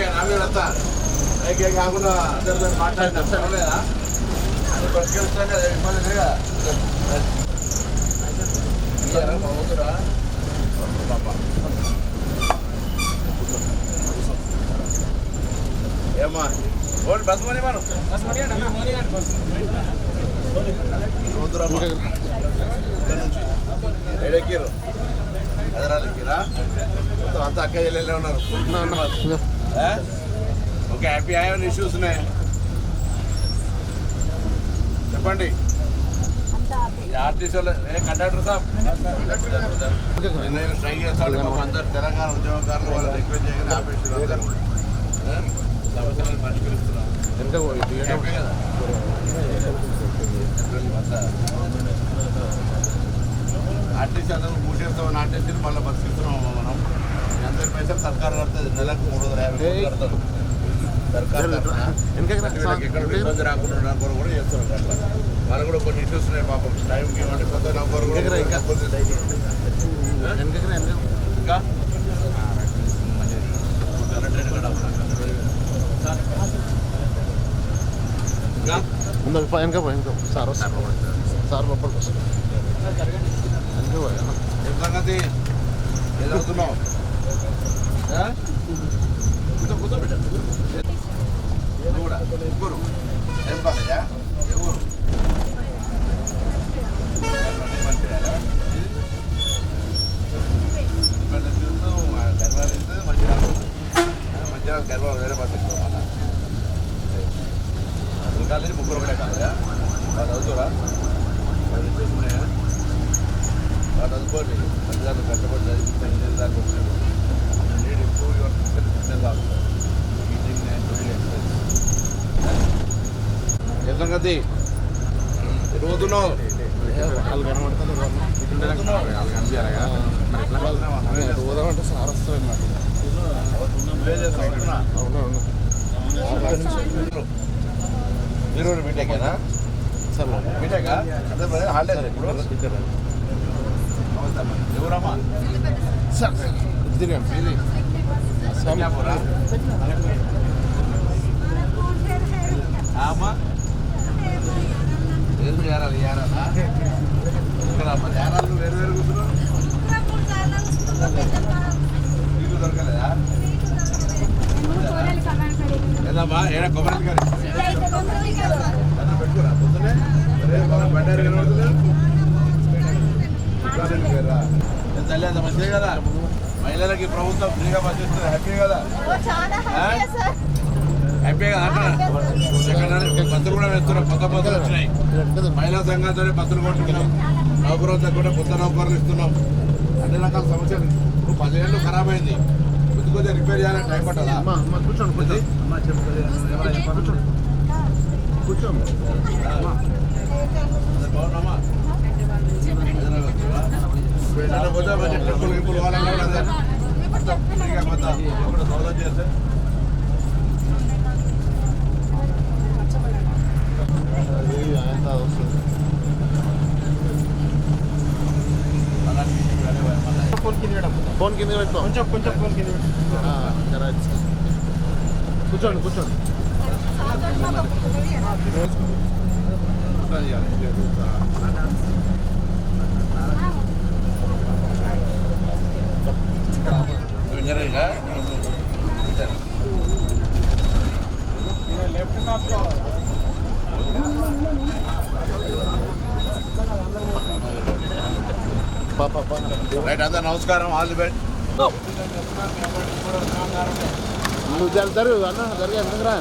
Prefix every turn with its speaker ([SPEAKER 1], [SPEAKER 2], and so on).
[SPEAKER 1] Happy నా మీద వస్తా. అయితే కాకుండా అందరితో మాట్లాడినా పర్వాలేదా? అది పరిష్కరిస్తాను కదా ఇబ్బంది లేదు కదా. ఇయ్యారా మా బస్ మనీ అంతా అక్క చెల్లెళ్ళే ఉన్నారు ఓకే హ్యాపీ ఏమైనా ఇష్యూస్ ఉన్నాయి. చెప్పండి. ఆర్టీసీ కండక్టర్ సాబ్? నేను ట్రై చేస్తాను పాపం అందరు తెలంగాణ ఉద్యోగకారులు వాళ్ళు రిక్వెస్ట్ చేయగానే? సమస్యలను పరిష్కరిస్తున్నాం ఆర్టీసీ అందరూ మూసేస్తామని ఆర్టీసీ మళ్ళీ పరిష్కరిస్తున్నాం మనం? అందరి పైసలు సర్కారు కడుతుంది. నెలకు మూడు వందల యాభై కడతారు. సర్కారు తరఫున. వీళ్ళకి ఎక్కడ ఇబ్బంది రాకుండా కూడా చేస్తున్నారు అట్లా. వాళ్ళు కూడా కొన్ని ఇష్యూస్ ఉన్నాయి పాపం. టైంకి ఇవ్వండి కొత్త నంబర్ కూడా ఇంకా ఇంకా?
[SPEAKER 2] వెనక వెనక సార్ వస్తారు. సార్ లోపలికి వస్తారు. వెనక పోయి.
[SPEAKER 1] ఏం సంగతి? ఏం ముగ్గురు ఏం కాలేజా ఏ ఊరు వేరే బస్ ఎక్కువ ముగ్గురు ఒకటే కాలేజా వాళ్ళు చదువుతురా వాళ్ళు ఇంట్రెస్ట్ ఉన్నాయా కష్టపడి ఇంజనీర్ దాకా వచ్చాడు business officer meeting and doing exercise ఏ సంగతి తిరుగుతున్నావు
[SPEAKER 2] వాళ్ళు కనబడతారు పోదామంటే సార్ వస్తారు నాకు అవును అవును
[SPEAKER 1] మీరు బీటెకేనా
[SPEAKER 2] సార్
[SPEAKER 1] బీటెకా అదే మరి హాలిడేస్ ఇప్పుడు నమస్తే ఎవరమ్మా
[SPEAKER 2] సార్ ఇది
[SPEAKER 1] మీది సంజాపూరా అమ్మా ఏం చేయాలి యారాలా ఇక్కడ మరి యారాలు వేరు వేరు కూర్చున్నావు నీళ్ళు దొరకలేదా ఏదమ్మా ఏడా కొబ్బరి గారు అన్న పెట్టుకోరా పొద్దునే రేపు మనం బండారు కనబడుతుంది తల్లి అంత మంచిదే కదా మహిళలకి ప్రభుత్వం ఫ్రీగా బస్ ఇస్తుంది హ్యాపీ కదా హ్యాపీ కదా? అంటున్నా పత్తులు కూడా వేస్తున్నాం కొత్త పత్తులు వచ్చినాయి. మహిళా సంఘాలతో పత్తులు కొట్టుకున్నాం. నౌకరులకు కూడా కొత్త నౌకరులు ఇస్తున్నాం. అన్ని రకాల సమస్యలు. ఇప్పుడు పదిహేళ్ళు ఖరాబ్ అయింది కొద్ది కొద్దిగా రిపేర్ చేయాలని టైం పట్టదా?
[SPEAKER 2] కూర్చోండి కూర్చోండి. కూర్చోండి. కూర్చోండి
[SPEAKER 1] బాగున్నామా పోతే గింపుల్ పోవాలన్నా కూడా అదే ఫ్రీగా కొత్త ఇప్పుడు సౌదం చేస్తే
[SPEAKER 2] అది ఎంత వస్తుంది
[SPEAKER 1] అలాంటి వేరే మళ్ళీ
[SPEAKER 2] ఫోన్ కింద ఫోన్ కింద పెట్టుకో కొంచెం కొంచెం ఫోన్ కింద కూర్చోండి కూర్చోండి
[SPEAKER 1] ఇంజనీరింగా రైట్ అందరు నమస్కారం ఆల్ ది బెస్ట్
[SPEAKER 2] నువ్వు జరుగు అన్న జరిగే ఎందుకు రా